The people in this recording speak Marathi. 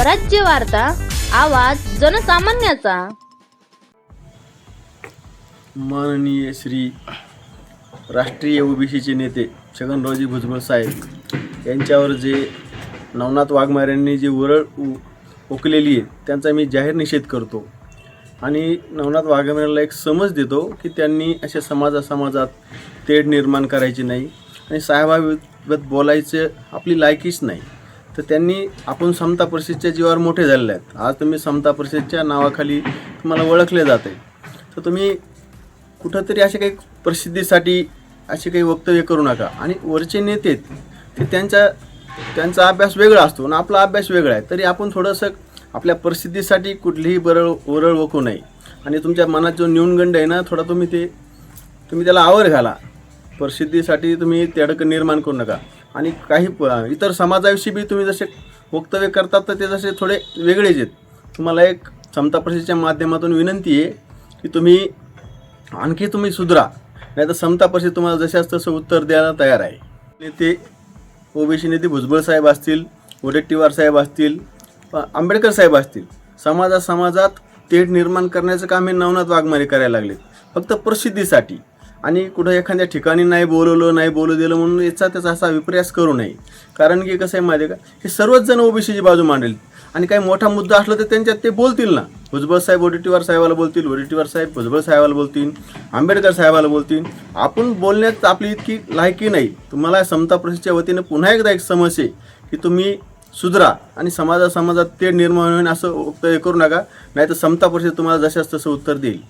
स्वराज्य वार्ता आवाज जनसामान्याचा. माननीय श्री राष्ट्रीय ओबीसीचे नेते छगनरावजी भुजबळ साहेब यांच्यावर जे नवनाथ वाघमाऱ्यांनी जी वरळ उ ओकलेली आहे त्यांचा मी जाहीर निषेध करतो. आणि नवनाथ वाघमाऱ्यांना एक समज देतो की त्यांनी अशा समाजा समाजात तेढ निर्माण करायची नाही आणि साहेबाबत बोलायचं आपली लायकीच नाही. तर त्यांनी आपण समता परिषदच्या जीवावर मोठे झालेले आहेत. आज तुम्ही समता परिषदच्या नावाखाली तुम्हाला ओळखले जाते. तर तुम्ही कुठंतरी असे काही प्रसिद्धीसाठी असे काही वक्तव्य करू नका. आणि वरचे नेते ते त्यांच्या त्यांचा अभ्यास वेगळा असतो आणि आपला अभ्यास वेगळा आहे. तरी आपण थोडंसं आपल्या प्रसिद्धीसाठी कुठलीही बरळ वरळ वकू नये. आणि तुमच्या मनात जो न्यूनगंड आहे ना थोडा तुम्ही ते तुम्ही त्याला आवर घाला. प्रसिद्धीसाठी तुम्ही तेढक निर्माण करू नका. आणि काही प- इतर समाजाविषयी बी तुम्ही जसे वक्तव्य करतात तर ते जसे थोडे वेगळेच आहेत. तुम्हाला एक समता परिषदेच्या माध्यमातून विनंती आहे की तुम्ही आणखी तुम्ही सुधरा नाही तर समता परिषद तुम्हाला जशाच तसं उत्तर द्यायला तयार आहे. नेते ओबीसी नेते भुजबळ साहेब असतील वडेट्टीवार साहेब असतील आंबेडकर साहेब असतील समाजा समाजात तेढ निर्माण करण्याचं काम हे नवनाथ वाघमारे करायला लागलेत. फक्त प्रसिद्धीसाठी. आणि कुठं एखाद्या ठिकाणी नाही बोलवलं नाही बोलू दिलं म्हणून याचा त्याचा असा विप्रयास करू नये. कारण की कसं आहे माहिती आहे का? हे सर्वच जण ओबीसीची बाजू मांडेल. आणि काही मोठा मुद्दा असला तर त्यांच्यात ते बोलतील ना. भुजबळ साहेब ओडीटीवार साहेबाला बोलतील ओडीटीवार साहेब भुजबळ साहेबाला बोलतील आंबेडकर साहेबाला बोलतील. आपण बोलण्यात आपली इतकी लायकी नाही. तुम्हाला समता प्रसिद्धच्या वतीनं पुन्हा एकदा एक समस्या आहे की तुम्ही सुधरा आणि समाजा समाजात ते निर्माण होईल असं वक्तव्य करू नका. नाही तर समता परिषद तुम्हाला जशाच तसं उत्तर देईल.